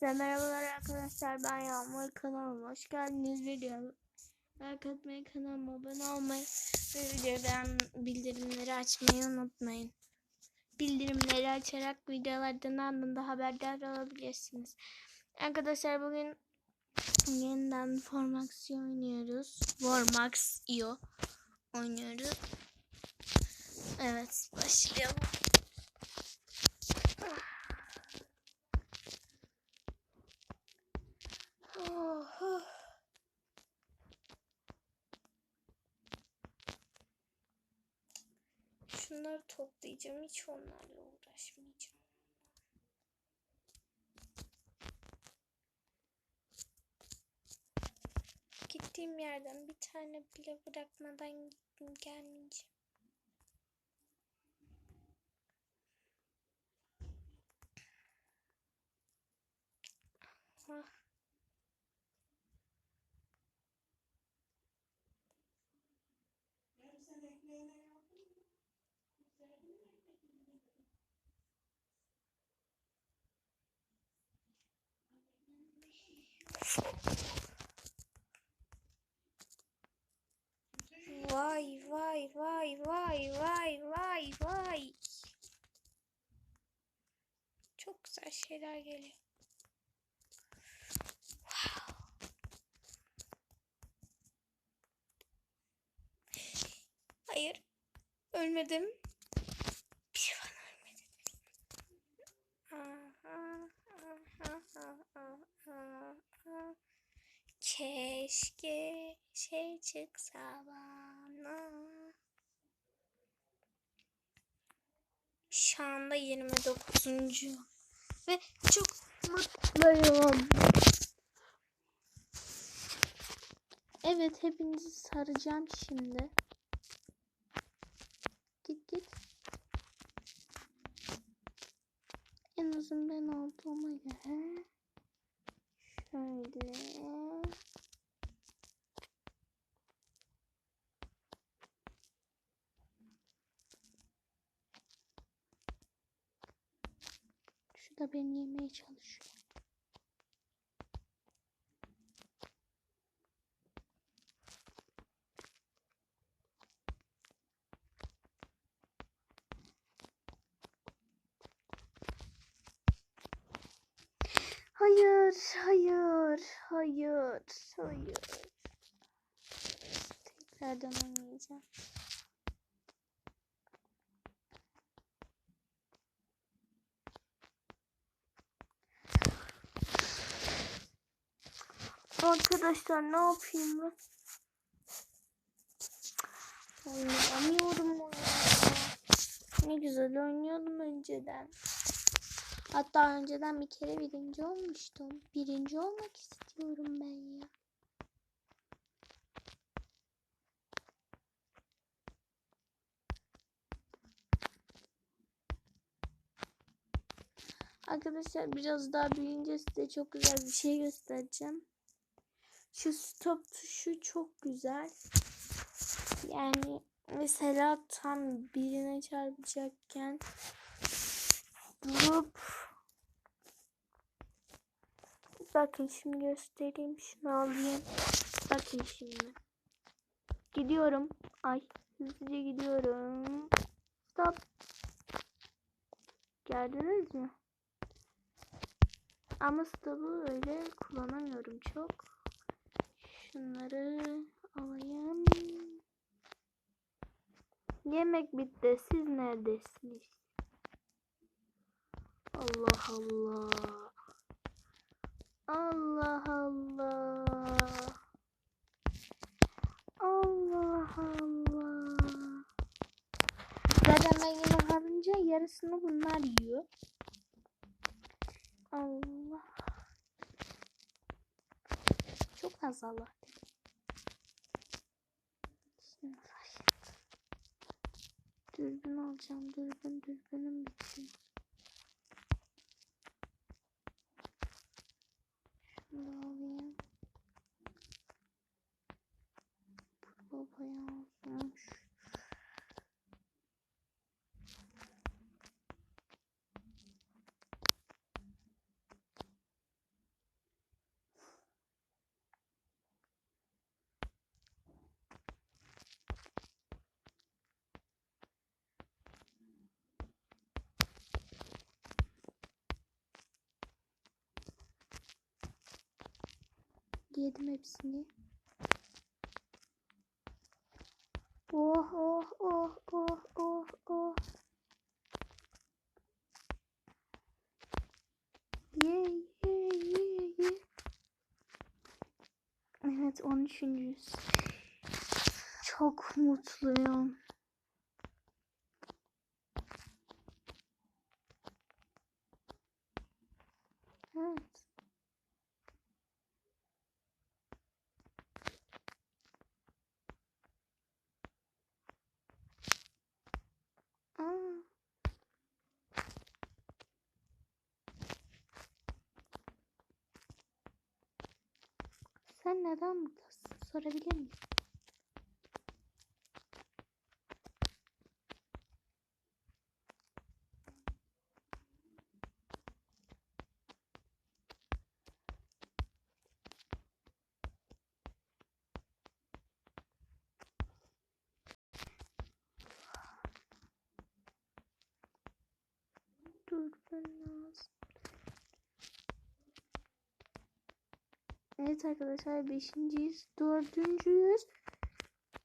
Hepinize merhabalar arkadaşlar. Ben Yağmur kanalıma hoş geldiniz. Videomu like atmayı, kanalıma abone olmayı ve videoyu bildirimleri açmayı unutmayın. Bildirimleri açarak videolardan anında haberdar olabilirsiniz. Arkadaşlar bugün yeniden Formax oynuyoruz. Formax IO oynuyoruz. Evet başlayalım. Oh, oh. Şunları toplayacağım. Hiç onlarla uğraşmayacağım. Gittiğim yerden bir tane bile bırakmadan gittim gelmeyeceğim. Ah. Vay vay vay vay vay vay. Çok güzel şeyler geliyor. Hayır. Ölmedim. Bir bana ölmedi. Aha, aha, aha, aha, aha. Keşke şey çıksa bana. Şu anda 29. Ve çok mutluyum. Evet hepinizi saracağım şimdi. Git git. En uzun ben olduğuma göre şöyle da beni yemeye çalışıyor. Hayır, hayır, hayır, hayır. Tekrardan oynayacağım. Arkadaşlar ne yapayım ben? Oynayamıyorum oyunu. Ne güzel oynuyordum önceden. Hatta önceden bir kere birinci olmuştum. Birinci olmak istiyorum ben ya. Arkadaşlar biraz daha büyüyünce size çok güzel bir şey göstereceğim. Şu stop tuşu çok güzel. Yani mesela tam birine çarpacakken durup bakın şimdi göstereyim şunu alayım. Bakın şimdi. Gidiyorum. Ay hızlıca gidiyorum. Stop. Gördünüz mü? Ama stop'u öyle kullanamıyorum çok. Şunları alayım. Yemek bitti. Siz neredesiniz? Allah Allah. Allah Allah. Allah Allah. Zaten ben yemek alınca yarısını bunlar yiyor. Allah. Çok fazla Allah. Şimdi fark ettim. Dürbün alacağım. Dürbün dürbünüm bitiyor. Şunu da alayım. Bu bayağı uzunmuş. Yedim hepsini. Oh oh oh oh oh oh. Ye ye ye ye. Evet 13. Çok mutluyum. Evet. Aa. Sen neden buradasın? Sorabilir miyim? Dur ben Evet arkadaşlar beşinciyiz, dördüncüyüz,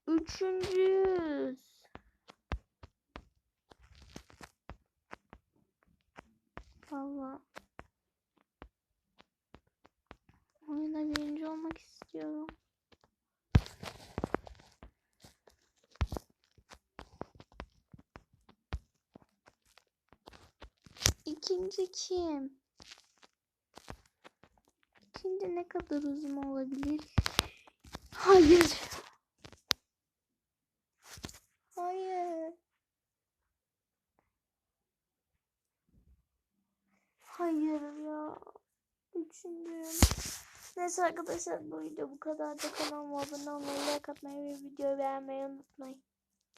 üçüncüyüz. Valla. Oyunda birinci olmak istiyorum. İkinci kim? İkinci ne kadar uzun olabilir? Hayır. Hayır. Hayır ya. Üçüncü. Neyse arkadaşlar bu video bu kadar da kanalıma abone olmayı, like atmayı ve videoyu beğenmeyi unutmayın.